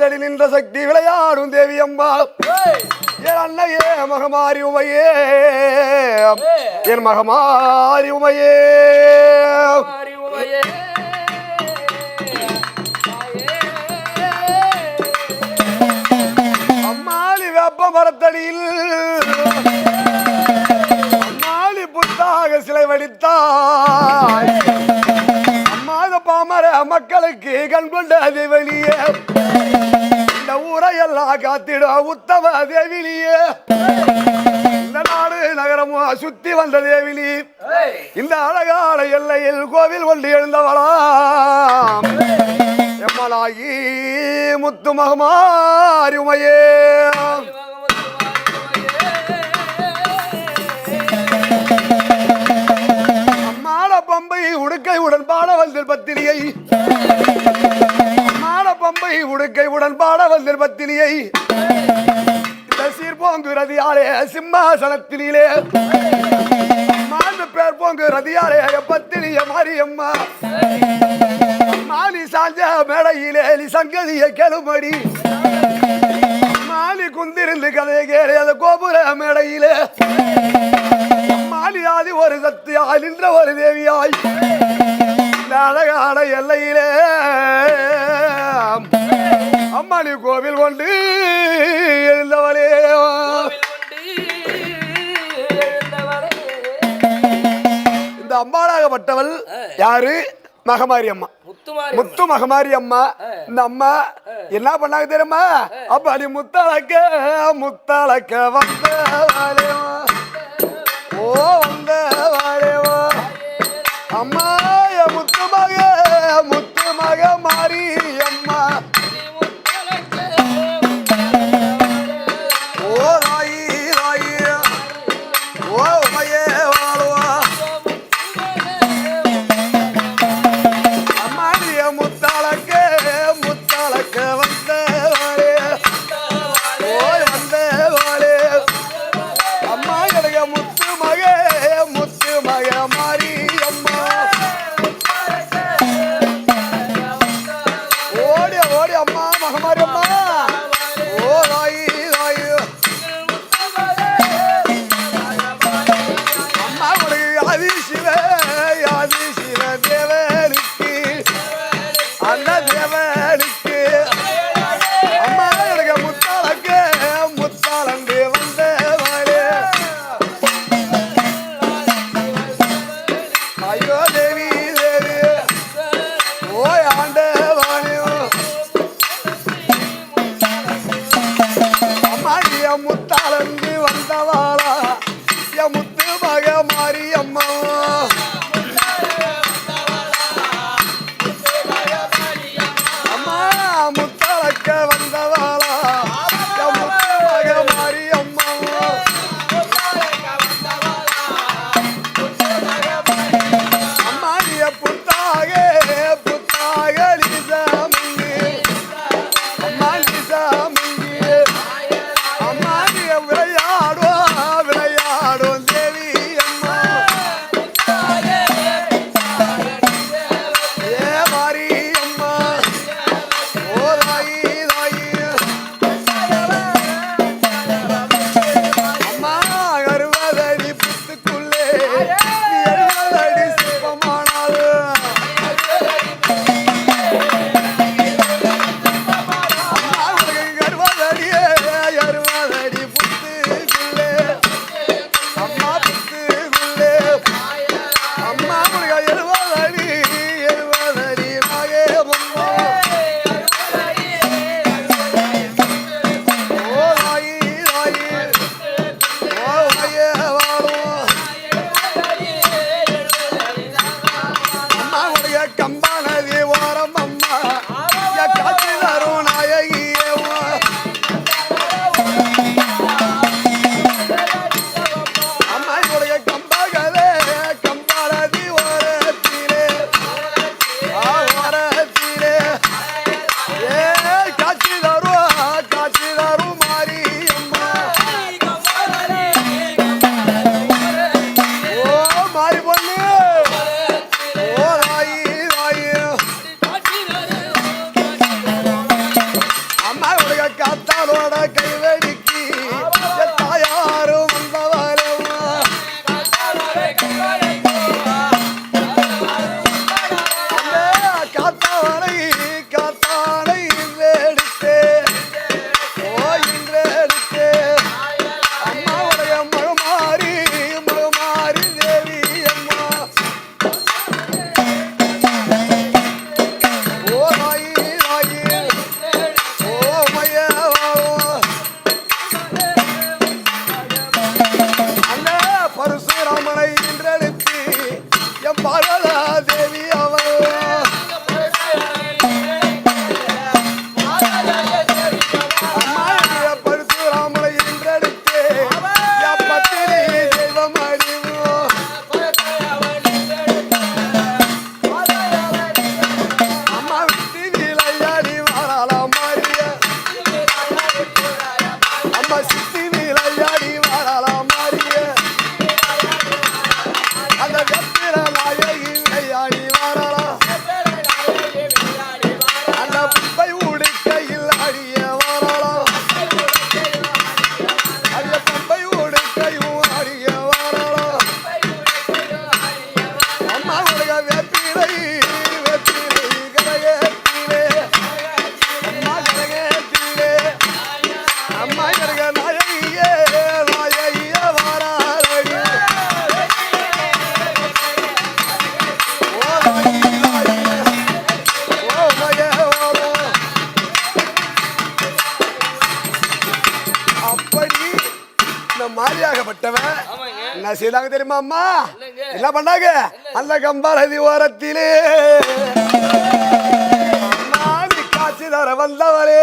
மரத்தடி நின்ற சக்தி விளையாடும் தேவி அம்மா. என் அன்னையே மகமாரி உமையே. என் மகமாரி உமையே. அம்மாளி வேப்ப மரத்தடியில். அம்மாளி புத்தாக சிலை வடித்தாய். அம்மாத பாமர மக்களுக்கு கண் கொண்ட தேவலியே இந்த ஊரையெல்லாம் காத்திட உத்தம தேவிலியே இந்த நாடு நகரமும் சுத்தி வந்த தேவிலி. இந்த அழகான எல்லையில் கோவில் கொண்டு எழுந்தவளாம் எம்மலாகி முத்து மகமாரி உமையே அம்மாட பம்பை உடுக்கை உடன் பாட வந்தல் பத்திரிகை பம்பை உடுக்கை உடன் பாட வந்தல் பத்தினியை இந்த சீர்போங்கு ரதியாலே சிம்மாசனத்திலே அம்மாண்டு பேர் போங்கு ரதியாலே பத்தினிய மாரியம்மா. மாலி சாஞ்ச மேடையிலே சங்கதிய கெளுமடி. மாலி குந்திருந்து கதையை கேளு அந்த கோபுர மேடையிலே. மாலியாதி ஒரு சக்தியாய் நின்ற ஒரு தேவியாய். இந்த அழகான எல்லையிலே. அம்மாளி கோவில் கொண்டு எழுந்தவளே. இந்த அம்மாளாகப்பட்டவள் யாரு? மகமாரி அம்மா முத்து மகமாரி அம்மா இந்த அம்மா என்ன பண்ணாங்க தெரியுமா? அப்படி முத்தளக்க முத்தளக்க வந்த. ஓ வந்த. அம்மா என் முத்து மக முத்து முத்தாளந்து வந்தவா? இந்த மாரியாகப்பட்டவன் என்ன செய்தாங்க தெரியுமா அம்மா? என்ன பண்ணாங்க? அந்த கம்பாலதி ஓரத்திலே. மாடி காட்சி தர வந்தவரே.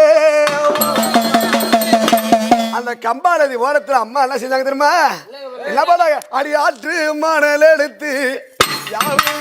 அந்த கம்பாலதி ஓரத்துல அம்மா என்ன செஞ்சாங்க தெரியுமா? என்ன பண்ணாங்க? அடி ஆற்று மணல் எடுத்து யாரும்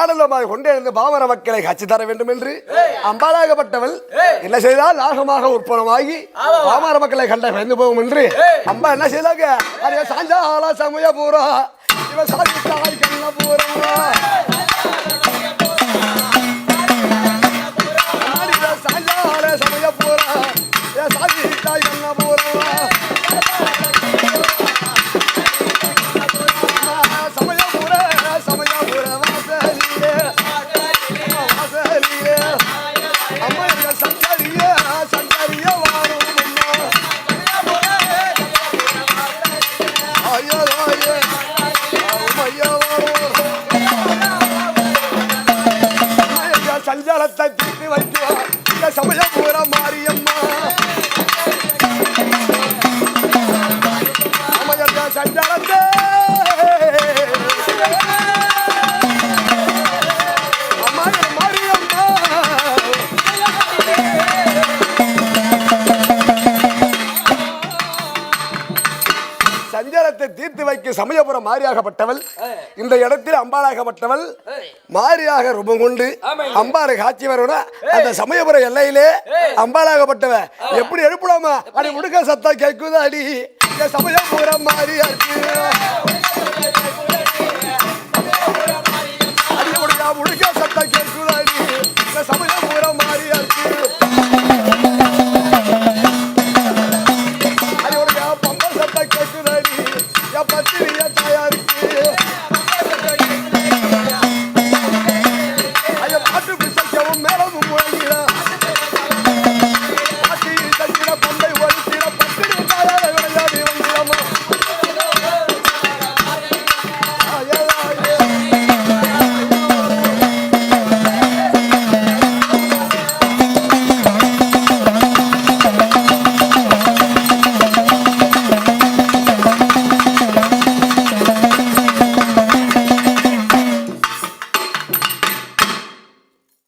ஆனந்தமாக கொண்டு எழுந்த பாமர மக்களை கட்சி தர வேண்டும் என்று அம்பாலாகப்பட்டவள் என்ன செய்தால் நாகமாக உற்பனமாகி பாமர மக்களை கண்ட பயந்து போகும் என்று அம்மா என்ன செய்தாங்க? அது சாஞ்சாலா சமய பூரா. இவ சாதித்தாய் கண்ண பூரா. சமய பூரா. சாதித்தாய் கண்ண சஞ்சலத்தை தீர்த்து வைக்குவார் இந்த மாரியம்மா. சஞ்சலத்தை தீர்த்து வைக்க சமயபுரம் மாரியாகப்பட்டவள் இந்த இடத்தில் அம்பாளாகப்பட்டவள் மாரியாக ரூபம் கொண்டு அம்பாளை காட்சி வரணும் அந்த சமயபுரம் எல்லையிலே அம்பாளாகப்பட்டவ எப்படி எழுப்பலாமா? அடி முடுக்க சத்தம் கேட்குது அடி இந்த சமயபுரம் மாரியா